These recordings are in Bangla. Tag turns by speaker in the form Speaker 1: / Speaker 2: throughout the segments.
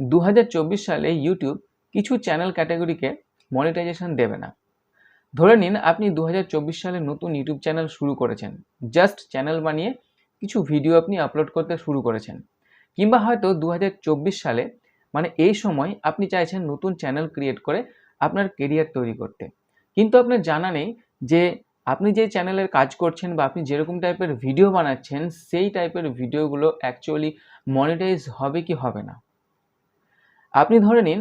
Speaker 1: দু হাজার চব্বিশ সালে ইউটিউব কিছু চ্যানেল ক্যাটাগরিকে মনিটাইজেশন দেবে না। ধরে নিন, আপনি দু হাজার চব্বিশ সালে নতুন ইউটিউব চ্যানেল শুরু করেছেন। জাস্ট চ্যানেল বানিয়ে কিছু ভিডিও আপনি আপলোড করতে শুরু করেছেন। কিংবা হয়তো দু হাজার চব্বিশ সালে মানে এই সময় আপনি চাইছেন নতুন চ্যানেল ক্রিয়েট করে আপনার কেরিয়ার তৈরি করতে। কিন্তু আপনার জানা নেই যে আপনি যে চ্যানেলের কাজ করছেন বা আপনি যেরকম টাইপের ভিডিও বানাচ্ছেন, সেই টাইপের ভিডিওগুলো অ্যাকচুয়ালি মনিটাইজ হবে কি হবে না। আপনি ধরে নিন,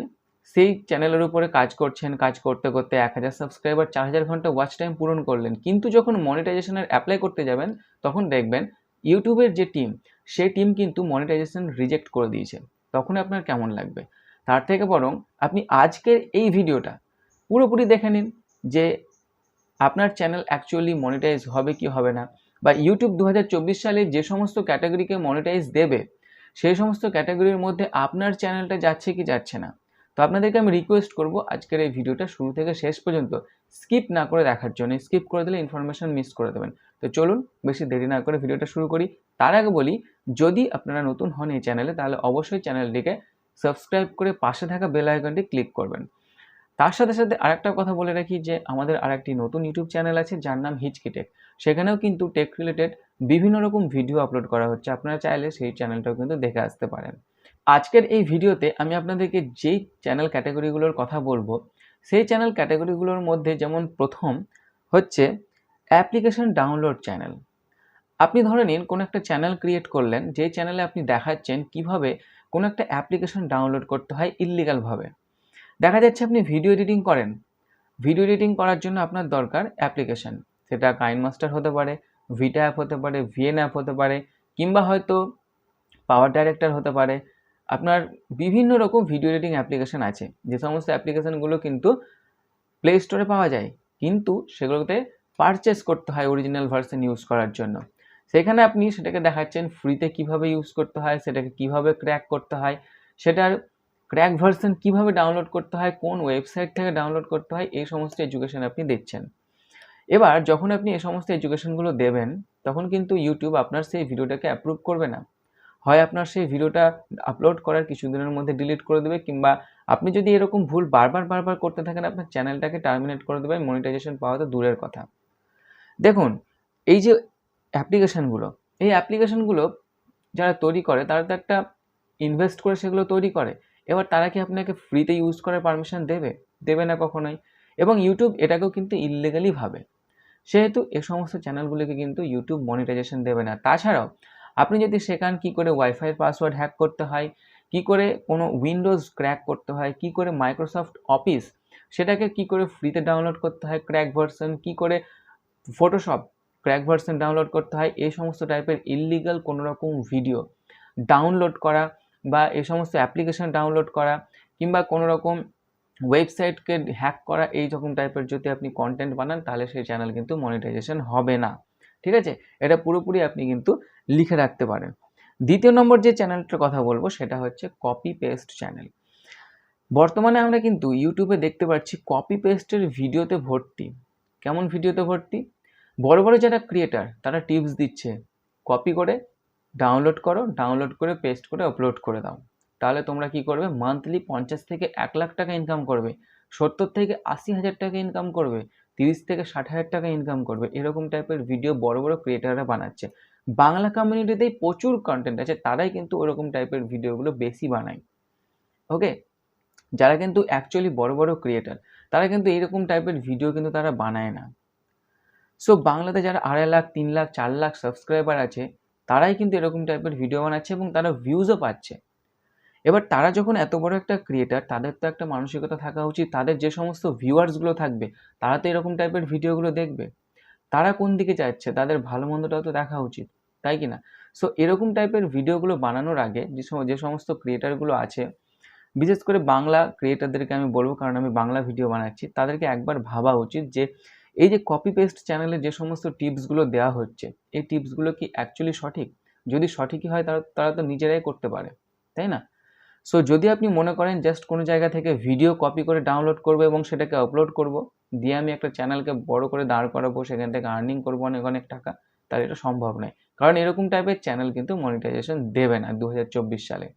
Speaker 1: সেই চ্যানেলের উপরে কাজ করছেন, কাজ করতে করতে এক হাজার সাবস্ক্রাইবার চার হাজার ঘণ্টা ওয়াচ টাইম পূরণ করলেন, কিন্তু যখন মনিটাইজেশনের অ্যাপ্লাই করতে যাবেন, তখন দেখবেন ইউটিউবের যে টিম সেই টিম কিন্তু মনিটাইজেশন রিজেক্ট করে দিয়েছে। তখন আপনার কেমন লাগবে? তার থেকে বরং আপনি আজকের এই ভিডিওটা পুরোপুরি দেখে নিন যে আপনার চ্যানেল অ্যাকচুয়ালি মনিটাইজ হবে কি হবে না, বা ইউটিউব দু হাজার চব্বিশ সালে যে সমস্ত ক্যাটাগরিকে মনিটাইজ দেবে সেই সমস্ত ক্যাটাগরির মধ্যে আপনার চ্যানেলটা যাচ্ছে কি যাচ্ছে না। তো আপনাদেরকে আমি রিকোয়েস্ট করব আজকের এই ভিডিওটা শুরু থেকে শেষ পর্যন্ত স্কিপ না করে দেখার জন্য স্কিপ করে দিলে ইনফরমেশন মিস করে দেবেন। তো চলুন বেশি দেরি না করে ভিডিওটা শুরু করি। তার আগে বলি, যদি আপনারা নতুন হন এই চ্যানেলে তাহলে অবশ্যই চ্যানেলটিকে সাবস্ক্রাইব করে পাশে থাকা বেল আইকনটি ক্লিক করবেন। তার সাথে সাথে আরেকটা কথা বলে রাখি যে আমাদের আরেকটি নতুন ইউটিউব চ্যানেল আছে, যার নাম হিচকিটেক সেখানেও কিন্তু টেক রিলেটেড বিভিন্ন রকম ভিডিও আপলোড করা হচ্ছে। আপনারা চাইলে সেই চ্যানেলটাও কিন্তু দেখে আসতে পারেন। আজকের এই ভিডিওতে আমি আপনাদেরকে যেই চ্যানেল ক্যাটাগরিগুলোর কথা বলব, সেই চ্যানেল ক্যাটাগরিগুলোর মধ্যে যেমন প্রথম হচ্ছে অ্যাপ্লিকেশন ডাউনলোড চ্যানেল আপনি ধরে নিন কোনো একটা চ্যানেল ক্রিয়েট করলেন, যে চ্যানেলে আপনি দেখাচ্ছেন কীভাবে কোনো একটা অ্যাপ্লিকেশন ডাউনলোড করতে হয় ইললিগালভাবে দেখা যাচ্ছে আপনি ভিডিও এডিটিং করেন। ভিডিও এডিটিং করার জন্য আপনার দরকার অ্যাপ্লিকেশন সেটা কাইন মাস্টার হতে পারে ভিটা অ্যাপ হতে পারে ভিএন অ্যাপ হতে পারে, কিংবা হয়তো পাওয়ার ডাইরেক্টর হতে পারে। আপনার বিভিন্ন রকম ভিডিও এডিটিং অ্যাপ্লিকেশন আছে। যে সমস্ত অ্যাপ্লিকেশনগুলো কিন্তু প্লে স্টোরে পাওয়া যায়। কিন্তু সেগুলোতে পারচেস করতে হয় অরিজিনাল ভার্সন ইউজ করার জন্য। সেখানে আপনি সেটাকে দেখাচ্ছেন ফ্রিতে কীভাবে ইউজ করতে হয়, সেটাকে কীভাবে ক্র্যাক করতে হয়, সেটার ক্র্যাক ভার্সন কীভাবে ডাউনলোড করতে হয়, কোন ওয়েবসাইট থেকে ডাউনলোড করতে হয়, এই সমস্ত এডুকেশন আপনি দিচ্ছেন এবার যখন আপনি এই সমস্ত এডুকেশনগুলো দেবেন, তখন কিন্তু ইউটিউব আপনার সেই ভিডিওটাকে অ্যাপ্রুভ করবে না। হয় আপনার সেই ভিডিওটা আপলোড করার কিছুদিনের মধ্যে ডিলিট করে দেবে, কিংবা আপনি যদি এরকম ভুল বারবার বারবার করতে থাকেন, আপনার চ্যানেলটাকে টার্মিনেট করে দেবে মনিটাইজেশন পাওয়া তো দূরের কথা। দেখুন, এই যে অ্যাপ্লিকেশানগুলো এই অ্যাপ্লিকেশানগুলো যারা তৈরি করে, তারা তো একটা ইনভেস্ট করে সেগুলো তৈরি করে। এবার তারা কি আপনাকে ফ্রিতে ইউজ করার পারমিশন দেবে? দেবে না কখনোই। এবং ইউটিউব এটাকেও কিন্তু ইললিগালি ভাবে। সেহেতু এ সমস্ত চ্যানেলগুলিকে কিন্তু ইউটিউব মনিটাইজেশন দেবে না। তাছাড়াও, আপনি যদি শেখান কি করে ওয়াইফাইয়ের পাসওয়ার্ড হ্যাক করতে হয়, কি করে কোনো উইন্ডোজ ক্র্যাক করতে হয়, কি করে মাইক্রোসফট অফিস সেটাকে কি করে ফ্রিতে ডাউনলোড করতে হয় ক্র্যাক ভার্সন কি করে ফটোশপ ক্র্যাক ভার্সন ডাউনলোড করতে হয়, এই সমস্ত টাইপের ইললিগাল কোনো রকম ভিডিও ডাউনলোড করা বা এই সমস্ত অ্যাপ্লিকেশন ডাউনলোড করা কিংবা কোনো রকম ওয়েবসাইটকে হ্যাক করা, এই রকম টাইপের যদি আপনি কন্টেন্ট বানান, তাহলে সেই চ্যানেল কিন্তু মনিটাইজেশন হবে না। ঠিক আছে? এটা পুরোপুরি আপনি কিন্তু লিখে রাখতে পারেন। দ্বিতীয় নম্বর যে চ্যানেলটার কথা বলব, সেটা হচ্ছে কপি পেস্ট চ্যানেল বর্তমানে আমরা কিন্তু ইউটিউবে দেখতে পাচ্ছি কপি পেস্টের ভিডিওতে ভর্তি। কেমন ভিডিওতে ভর্তি? বড় বড় যারা ক্রিয়েটার তারা টিপস দিচ্ছে কপি করে ডাউনলোড করো ডাউনলোড করে পেস্ট করে আপলোড করে দাও। তাহলে তোমরা কি করবে? মান্থলি পঞ্চাশ থেকে এক লাখ টাকা ইনকাম করবে, সত্তর থেকে আশি হাজার টাকা ইনকাম করবে, তিরিশ থেকে ষাট হাজার টাকা ইনকাম করবে, এরকম টাইপের ভিডিও বড় বড় ক্রিয়েটাররা বানাচ্ছে। বাংলা কমিউনিটিতেই প্রচুর কন্টেন্ট আছে, তারাই কিন্তু ওরকম টাইপের ভিডিওগুলো বেশি বানায়। ওকে যারা কিন্তু অ্যাকচুয়ালি বড় বড় ক্রিয়েটার তারা কিন্তু এইরকম টাইপের ভিডিও কিন্তু তারা বানায় না। সো বাংলাতে যারা আড়াই লাখ, তিন লাখ, চার লাখ সাবস্ক্রাইবার আছে তারাই কিন্তু এরকম টাইপের ভিডিও বানাচ্ছে এবং তারা ভিউজও পাচ্ছে। এবার তারা যখন এত বড় একটা ক্রিয়েটার তাদের তো একটা মানসিকতা থাকা উচিত। তাদের যে সমস্ত ভিউয়ার্সগুলো থাকবে, তারা তো এরকম টাইপের ভিডিওগুলো দেখবে। তারা কোন দিকে যাচ্ছে, তাদের ভালো মন্দটাও তো দেখা উচিত, তাই কি না সো এরকম টাইপের ভিডিওগুলো বানানোর আগে যে যে সমস্ত ক্রিয়েটারগুলো আছে, বিশেষ করে বাংলা ক্রিয়েটারদেরকে আমি বলব, কারণ আমি বাংলা ভিডিও বানাচ্ছি, তাদেরকে একবার ভাবা উচিত যে এই যে কপি পেস্ট চ্যানেলে যে সমস্ত টিপসগুলো দেওয়া হচ্ছে, এই টিপসগুলো কি অ্যাকচুয়ালি সঠিক? যদি সঠিকই হয় তারা তারা তো নিজেরাই করতে পারে, তাই না? সো যদি আপনি মনে করেন জাস্ট কোনো জায়গা থেকে ভিডিও কপি করে ডাউনলোড করব এবং সেটাকে আপলোড করব, দিয়ে আমি একটা চ্যানেলকে বড় করে দাঁড় করাবো, সেখান থেকে আর্নিং করব অনেক অনেক টাকা, তাহলে এটা সম্ভব নয়। কারণ এরকম টাইপের চ্যানেল কিন্তু মনিটাইজেশন দেবে না দু হাজার চব্বিশ সালে।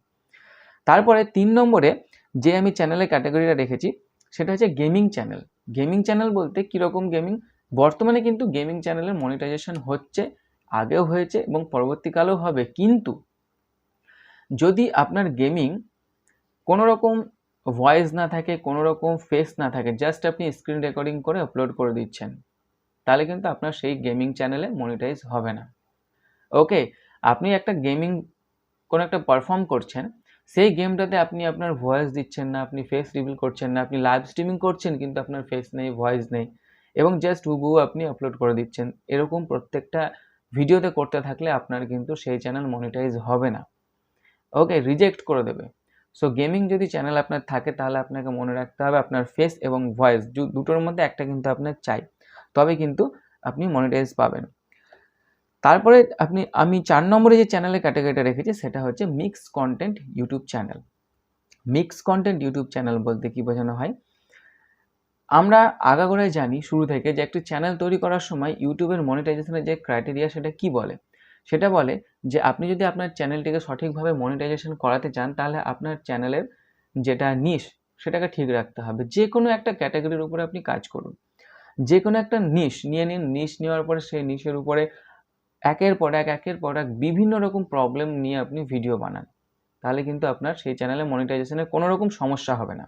Speaker 1: তারপরে তিন নম্বরে যে আমি চ্যানেলের ক্যাটাগরিটা রেখেছি, সেটা হচ্ছে গেমিং চ্যানেল গেমিং চ্যানেল বলতে কীরকম গেমিং? বর্তমানে কিন্তু গেমিং চ্যানেলের মনিটাইজেশন হচ্ছে, আগেও হয়েছে এবং পরবর্তীকালেও হবে। কিন্তু যদি আপনার গেমিং কোনো রকম ভয়েস না থাকে কোনো রকম ফেস না থাকে জাস্ট আপনি স্ক্রিন রেকর্ডিং করে আপলোড করে দিচ্ছেন, তাহলে কিন্তু আপনার সেই গেমিং চ্যানেলে মনিটাইজ হবে না। ওকে আপনি একটা গেমিং কোনো একটা পারফর্ম করছেন সেই গেমটাতে আপনি আপনার ভয়েস দিচ্ছেন না, আপনি ফেস রিভিল করছেন না, আপনি লাইভ স্ট্রিমিং করছেন কিন্তু আপনার ফেস নেই ভয়েস নেই এবং জাস্ট হুবহু আপনি আপলোড করে দিচ্ছেন। এরকম প্রত্যেকটা ভিডিওতে করতে থাকলে আপনার কিন্তু সেই চ্যানেল মনিটাইজ হবে না। ওকে রিজেক্ট করে দেবে। সো গেমিং যদি চ্যানেল আপনার থাকে তাহলে আপনাকে মনে রাখতে হবে আপনার ফেস এবং ভয়েস দুটোর মধ্যে একটা কিন্তু আপনার চাই। তবে কিন্তু আপনি মনিটাইজ পাবেন। তারপরে আপনি, আমি চার নম্বরে যে চ্যানেলের ক্যাটাগরিটা রেখেছি, সেটা হচ্ছে mix content YouTube channel mix content YouTube channel বলতে কি বোঝানো হয়? আমরা আগাগোড়ায় জানি শুরু থেকে যে একটি চ্যানেল তৈরি করার সময় ইউটিউবের মনিটাইজেশনের যে ক্রাইটেরিয়া সেটা কি বলে? সেটা বলে যে আপনি যদি আপনার চ্যানেলটিকে সঠিকভাবে মনিটাইজেশন করাতে চান, তাহলে আপনার চ্যানেলের যেটা নিশ সেটাকে ঠিক রাখতে হবে। যে কোনো একটা ক্যাটাগরির উপরে আপনি কাজ করুন। যে কোনো একটা নিশ নিয়ে নিন। নিশ নেওয়ার পরে সেই নিশের উপরে একের পর এক, একের পর এক বিভিন্ন রকম প্রবলেম নিয়ে আপনি ভিডিও বানান। তাহলে কিন্তু আপনার সেই চ্যানেলে মনিটাইজেশনের কোনো রকম সমস্যা হবে না।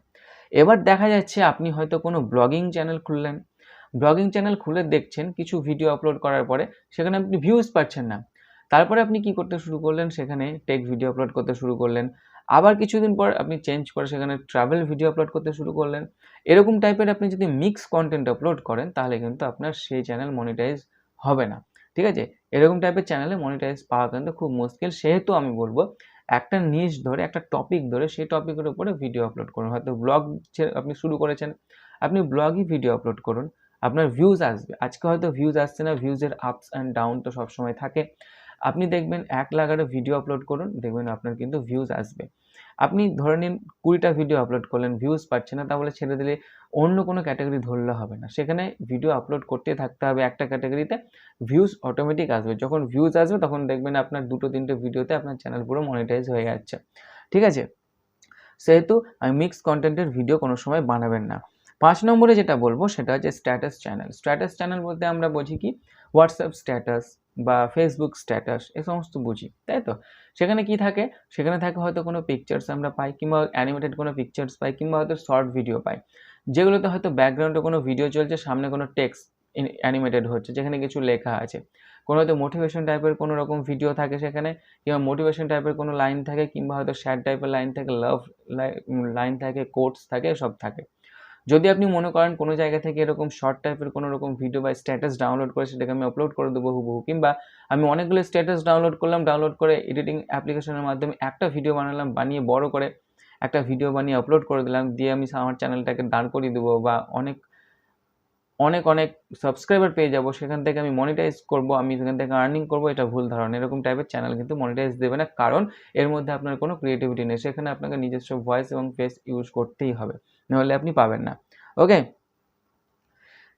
Speaker 1: এবার দেখা যাচ্ছে আপনি হয়তো কোনো ব্লগিং চ্যানেল খুললেন। ব্লগিং চ্যানেল খুলে দেখছেন, কিছু ভিডিও আপলোড করার পরে সেখানে আপনি ভিউজ পাচ্ছেন না। তারপরে আপনি কি করতে শুরু করলেন? সেখানে টেক ভিডিও আপলোড করতে শুরু করলেন। আবার কিছুদিন পর আপনি চেঞ্জ করে সেখানে ট্রাভেল ভিডিও আপলোড করতে শুরু করলেন। এরকম টাইপের আপনি যদি মিক্স কন্টেন্ট আপলোড করেন, তাহলে কিন্তু আপনার সেই চ্যানেল মনিটাইজ হবে না। ঠিক আছে? এরকম টাইপের চ্যানেলে মনিটাইজ পাওয়া কিন্তু খুব মুশকিল। সেহেতু আমি বলব, একটা নিজ ধরে, একটা টপিক ধরে, সেই টপিকের উপরে ভিডিও আপলোড করুন। হয়তো ব্লগ আপনি শুরু করেছেন, আপনি ব্লগই ভিডিও আপলোড করুন, আপনার ভিউজ আসবে। আজকে হয়তো ভিউজ আসছে না ভিউজের আপস অ্যান্ড ডাউন তো সবসময় থাকে। আপনি দেখবেন, এক লাগারে ভিডিও আপলোড করুন, দেখবেন আপনার কিন্তু ভিউজ আসবে। আপনি ধরে নিন কুড়িটা ভিডিও আপলোড করলেন ভিউজ পাচ্ছে না, তাহলে ছেড়ে দিলে অন্য কোনো ক্যাটাগরি ধরলে হবে না। সেখানে ভিডিও আপলোড করতে থাকতে হবে একটা ক্যাটাগরিতে ভিউজ অটোমেটিক আসবে। যখন ভিউজ আসবে, তখন দেখবেন আপনার দুটো, তিনটে ভিডিওতে আপনার চ্যানেল পুরো মনিটাইজ হয়ে যাচ্ছে। ঠিক আছে? সেহেতু আমি মিক্স কন্টেন্টের ভিডিও কোনো সময় বানাবেন না। পাঁচ নম্বরে যেটা বলব, সেটা হচ্ছে স্ট্যাটাস চ্যানেল স্ট্যাটাস চ্যানেল বলতে আমরা বুঝি কি? হোয়াটসঅ্যাপ স্ট্যাটাস বা ফেসবুক স্ট্যাটাস এ সমস্ত বুঝি, তাই তো? সেখানে কি থাকে? সেখানে থাকে হয়তো কোনো পিকচার্স আমরা পাই কিংবা অ্যানিমেটেড কোনো পিকচার্স পাই কিংবা হয়তো শর্ট ভিডিও পাই। যেগুলোতে হয়তো ব্যাকগ্রাউন্ডে কোনো ভিডিও চলছে, সামনে কোনো টেক্সট অ্যানিমেটেড হচ্ছে, যেখানে কিছু লেখা আছে। কোনো হয়তো মোটিভেশন টাইপের কোনো রকম ভিডিও থাকে সেখানে, কিংবা মোটিভেশন টাইপের কোনো লাইন থাকে, কিংবা হয়তো স্যাড টাইপের লাইন থাকে লাভ লাইন থাকে কোটস থাকে সব থাকে। যদি আপনি মনে করেন কোনো জায়গা থেকে এরকম শর্ট টাইপের কোনো রকম ভিডিও বা স্ট্যাটাস ডাউনলোড করে সেটাকে আমি আপলোড করে দেবো হুবহু, কিংবা আমি অনেকগুলো স্ট্যাটাস ডাউনলোড করলাম ডাউনলোড করে এডিটিং অ্যাপ্লিকেশনের মাধ্যমে একটা ভিডিও বানালাম, বানিয়ে বড় করে একটা ভিডিও বানিয়ে আপলোড করে দিলাম, দিয়ে আমি আমার চ্যানেলটাকে দাঁড় করিয়ে দেবো বা অনেক অনেক অনেক সাবস্ক্রাইবার পেয়ে যাব, সেখান থেকে আমি মনিটাইজ করব, আমি সেখান থেকে আর্নিং করব, এটা ভুল ধারণা। এরকম টাইপের চ্যানেল কিন্তু মনিটাইজ দেবে না, কারণ এর মধ্যে আপনার কোনো ক্রিয়েটিভিটি নেই, সেখানে আপনাকে নিজস্ব ভয়েস এবং ফেস ইউজ করতেই হবে। নাহলে আপনি পাবেন না। ওকে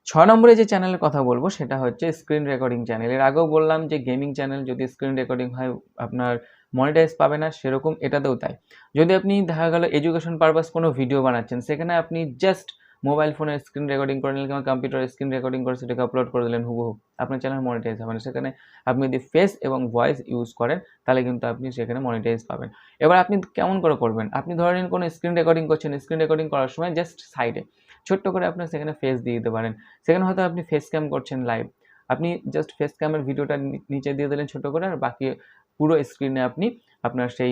Speaker 1: ছ নম্বরে যে চ্যানেলের কথা বলব, সেটা হচ্ছে স্ক্রিন রেকর্ডিং চ্যানেল এর আগেও বললাম যে গেমিং চ্যানেল যদি স্ক্রিন রেকর্ডিং হয়, আপনার মনিটাইজ পাবে না, সেরকম এটাতেও তাই। যদি আপনি দেখা গেল এডুকেশন পারপাস কোনো ভিডিও বানাচ্ছেন, সেখানে আপনি জাস্ট মোবাইল ফোনের স্ক্রিন রেকর্ডিং করে নিলেন কিংবা কম্পিউটারের স্ক্রিন রেকর্ডিং করে সেটাকে আপলোড করে দিলেন, হুবহু। আপনার চ্যানেল মনিটাইজ হবে না। সেখানে আপনি যদি ফেস এবং ভয়েস ইউজ করেন, তাহলে কিন্তু আপনি সেখানে মনিটাইজ পাবেন। এবার আপনি কেমন করে করবেন? আপনি ধরে নিন কোনো স্ক্রিন রেকর্ডিং করছেন স্ক্রিন রেকর্ডিং করার সময় জাস্ট সাইডে ছোট্ট করে আপনার সেখানে ফেস দিয়ে দিতে পারেন। সেখানে হয়তো আপনি ফেস ক্যাম করছেন লাইভ আপনি জাস্ট ফেস ক্যামের ভিডিওটা নিচে দিয়ে দিলেন ছোটো করে আর বাকি পুরো স্ক্রিনে আপনি আপনার সেই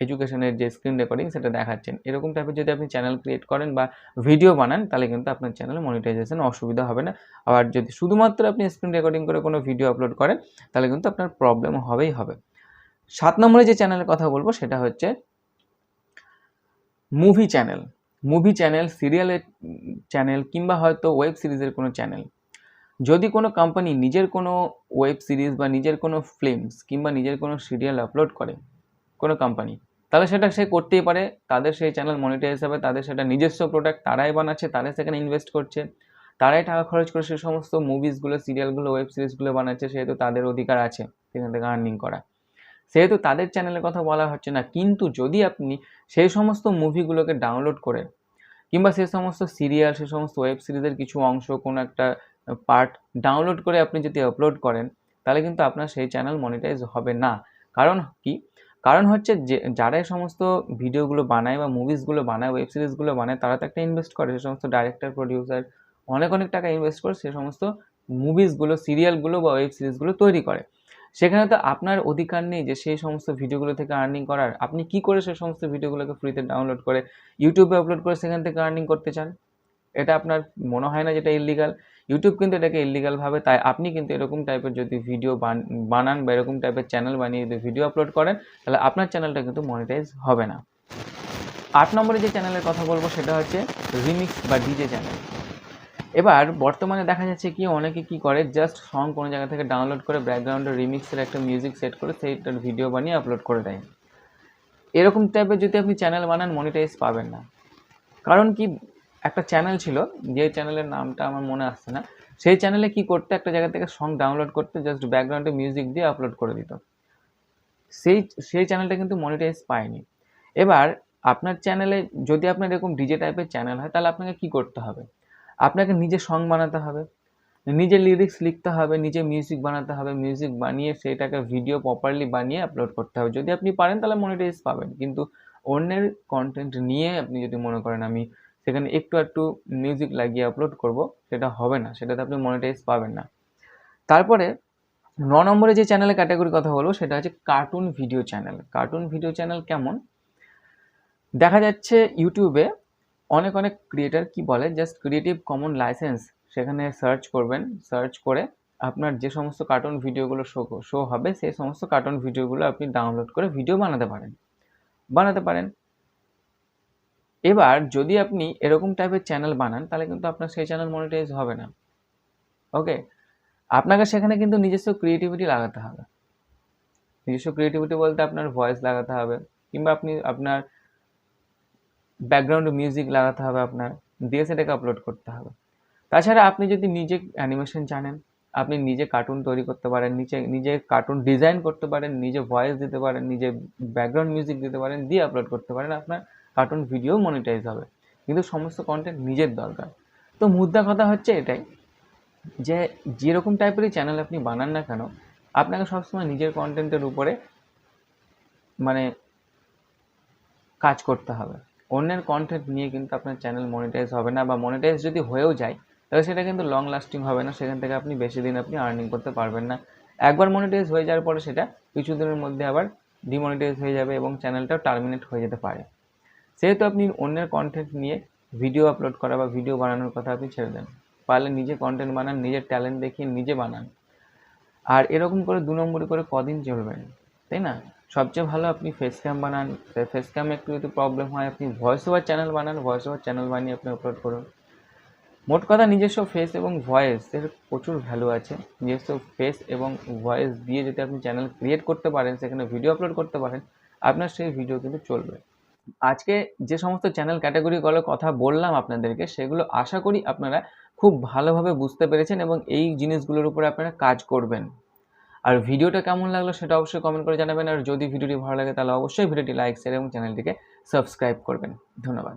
Speaker 1: এডুকেশনের যে স্ক্রিন রেকর্ডিং সেটা দেখাচ্ছেন। এরকম টাইপের যদি আপনি চ্যানেল ক্রিয়েট করেন বা ভিডিও বানান, তাহলে কিন্তু আপনার চ্যানেলে মনিটাইজেশন অসুবিধা হবে না। আর যদি শুধুমাত্র আপনি স্ক্রিন রেকর্ডিং করে কোনো ভিডিও আপলোড করেন, তাহলে কিন্তু আপনার প্রবলেম হবেই হবে। সাত নম্বরে যে চ্যানেলের কথা বলব, সেটা হচ্ছে মুভি চ্যানেল মুভি চ্যানেল সিরিয়ালের চ্যানেল কিংবা হয়তো ওয়েব সিরিজের কোনো চ্যানেল যদি কোনো কোম্পানি নিজের কোনো ওয়েব সিরিজ বা নিজের কোনো ফিল্মস কিংবা নিজের কোনো সিরিয়াল আপলোড করে কোনো কোম্পানি তাহলে সেটা সে করতেই পারে, তাদের সেই চ্যানেল মনিটাইজ হবে, তাদের সেটা নিজস্ব প্রোডাক্ট তারাই বানাচ্ছে, তারাই সেখানে ইনভেস্ট করছে। তারাই টাকা খরচ করে সে সমস্ত মুভিসগুলো সিরিয়ালগুলো ওয়েব সিরিজগুলো বানাচ্ছে, সেহেতু তাদের অধিকার আছে সেখান থেকে আর্নিং করা সেহেতু তাদের চ্যানেলের কথা বলা হচ্ছে না, কিন্তু যদি আপনি সেই সমস্ত মুভিগুলোকে ডাউনলোড করে, কিংবা সে সমস্ত সিরিয়াল সে সমস্ত ওয়েব সিরিজের কিছু অংশ, কোনো একটা পার্ট ডাউনলোড করে আপনি যদি আপলোড করেন, তাহলে কিন্তু আপনার সেই চ্যানেল মনিটাইজ হবে না। কারণ কি? কারণ হচ্ছে যে, যারা এই সমস্ত ভিডিওগুলো বানায় বা মুভিসগুলো বানায় ওয়েব সিরিজগুলো বানায়, তারা তো একটা ইনভেস্ট করে, সে সমস্ত ডাইরেক্টর প্রডিউসার অনেক অনেক টাকা ইনভেস্ট করে সে সমস্ত মুভিসগুলো সিরিয়ালগুলো বা ওয়েব সিরিজগুলো তৈরি করে। সেখানে তো আপনার অধিকার নেই যে, সেই সমস্ত ভিডিওগুলো থেকে আর্নিং করার। আপনি কি করে সেই সমস্ত ভিডিওগুলোকে ফ্রিতে ডাউনলোড করে ইউটিউবে আপলোড করে সেখান থেকে আর্নিং করতে চান? এটা আপনার মনে হয় না যেটা ইলিগাল ইউটিউব কিন্তু এটাকে ইলিগাল ভাবে, তাই আপনি কিন্তু এরকম টাইপের যদি ভিডিও বানান বা এরকম টাইপের চ্যানেল বানিয়ে যদি ভিডিও আপলোড করেন, তাহলে আপনার চ্যানেলটা কিন্তু মনিটাইজ হবে না। আট নম্বরে যে চ্যানেলের কথা বলব, সেটা হচ্ছে রিমিক্স বা ডিজে চ্যানেল এবার বর্তমানে দেখা যাচ্ছে কি, অনেকে কি করে জাস্ট সং কোনো জায়গা থেকে ডাউনলোড করে ব্যাকগ্রাউন্ডে রিমিক্সের একটা মিউজিক সেট করে সেইটার ভিডিও বানিয়ে আপলোড করে দেয়। এরকম টাইপের যদি আপনি চ্যানেল বানান মনিটাইজ পাবেন না। কারণ কি একটা চ্যানেল ছিল যে চ্যানেলের নামটা আমার মনে আসছে না, সেই চ্যানেলে কি করতে, একটা জায়গা থেকে সং ডাউনলোড করতে জাস্ট ব্যাকগ্রাউন্ডে মিউজিক দিয়ে আপলোড করে দিত। সেই সেই চ্যানেলটা কিন্তু মনিটাইজ পায়নি। এবার, আপনার চ্যানেলে যদি আপনার এরকম ডিজে টাইপের চ্যানেল হয়, তাহলে আপনাকে কি করতে হবে? আপনাকে নিজে সং বানাতে হবে, নিজে লিরিক্স লিখতে হবে, নিজে মিউজিক বানাতে হবে মিউজিক বানিয়ে সেটাকে ভিডিও প্রপারলি বানিয়ে আপলোড করতে হবে। যদি আপনি পারেন, তাহলে মনিটাইজ পাবেন। কিন্তু অন্যের কন্টেন্ট নিয়ে আপনি যদি মনে করেন আমি সেখানে একটু একটু মিউজিক লাগিয়ে আপলোড করব, সেটা হবে না, সেটাতে আপনি মনিটাইজ পাবেন না। তারপরে ন নম্বরে যে চ্যানেলের ক্যাটাগরি কথা বলব, সেটা হচ্ছে cartoon video channel cartoon video channel কেমন? দেখা যাচ্ছে ইউটিউবে অনেক অনেক ক্রিয়েটার কি বলে জাস্ট ক্রিয়েটিভ কমন লাইসেন্স সেখানে সার্চ করবেন সার্চ করে আপনার যে সমস্ত কার্টুন ভিডিওগুলো শো শো হবে, সেই সমস্ত কার্টুন ভিডিওগুলো আপনি ডাউনলোড করে ভিডিও বানাতে পারেন। বানাতে পারেন। এবার যদি আপনি এরকম টাইপের চ্যানেল বানান, তাহলে কিন্তু আপনার সেই চ্যানেল মনিটাইজ হবে না। ওকে আপনাকে সেখানে কিন্তু নিজস্ব ক্রিয়েটিভিটি লাগাতে হবে। নিজস্ব ক্রিয়েটিভিটি বলতে আপনার ভয়েস লাগাতে হবে, কিংবা আপনি আপনার ব্যাকগ্রাউন্ড মিউজিক লাগাতে হবে আপনার, দিয়ে সেটাকে আপলোড করতে হবে। তাছাড়া আপনি যদি নিজে অ্যানিমেশন জানেন, আপনি নিজে কার্টুন তৈরি করতে পারেন, নিজে নিজে কার্টুন ডিজাইন করতে পারেন, নিজে ভয়েস দিতে পারেন, নিজে ব্যাকগ্রাউন্ড মিউজিক দিতে পারেন, দিয়ে আপলোড করতে পারেন, আপনার কার্টুন ভিডিও মনিটাইজ হবে। কিন্তু সমস্ত কন্টেন্ট নিজের দরকার। তো মুদ্রা কথা হচ্ছে এটাই, যে যেরকম টাইপেরই চ্যানেল আপনি বানান না কেন, আপনাকে সবসময় নিজের কন্টেন্টের উপরে মানে কাজ করতে হবে। অন্যের কন্টেন্ট নিয়ে কিন্তু আপনার চ্যানেল মনিটাইজ হবে না বা মনিটাইজ যদি হয়েও যায়, তাহলে সেটা কিন্তু লং লাস্টিং হবে না, সেখান থেকে আপনি বেশি দিন আপনি আর্নিং করতে পারবেন না। একবার মনিটাইজ হয়ে যাওয়ার পরে সেটা কিছুদিনের মধ্যে আবার ডিমনিটাইজ হয়ে যাবে এবং চ্যানেলটাও টার্মিনেট হয়ে যেতে পারে। সেহেতু আপনি অন্যের কন্টেন্ট নিয়ে ভিডিও আপলোড করা বা ভিডিও বানানোর কথা আপনি ছেড়ে দেন, পারলে নিজে কন্টেন্ট বানান, নিজের ট্যালেন্ট দেখিয়ে নিজে বানান। আর এরকম করে দু নম্বরে করে কদিন চলবেন তাই না? সবচেয়ে ভালো আপনি ফেস ক্যাম বানান ফেস ক্যামে একটু যদি প্রবলেম হয়, আপনি ভয়েস ওভার চ্যানেল বানান ভয়েস ওভার চ্যানেল বানিয়ে আপনি আপলোড করুন। মোট কথা নিজস্ব ফেস এবং ভয়েসের প্রচুর ভ্যালু আছে। নিজস্ব ফেস এবং ভয়েস দিয়ে যদি আপনি চ্যানেল ক্রিয়েট করতে পারেন, সেখানে ভিডিও আপলোড করতে পারেন, আপনার সেই ভিডিও কিন্তু চলবে। আজকে যে সমস্ত চ্যানেল ক্যাটাগরিগুলোর কথা বললাম আপনাদেরকে, সেগুলো আশা করি আপনারা খুব ভালোভাবে বুঝতে পেরেছেন এবং এই জিনিসগুলোর উপরে আপনারা কাজ করবেন। আর ভিডিওটা কেমন লাগল সেটা অবশ্যই কমেন্ট করে জানাবেন, আর যদি ভিডিওটি ভালো লাগে তাহলে অবশ্যই ভিডিওটি লাইক শেয়ার এবং চ্যানেলটিকে সাবস্ক্রাইব করবেন। ধন্যবাদ।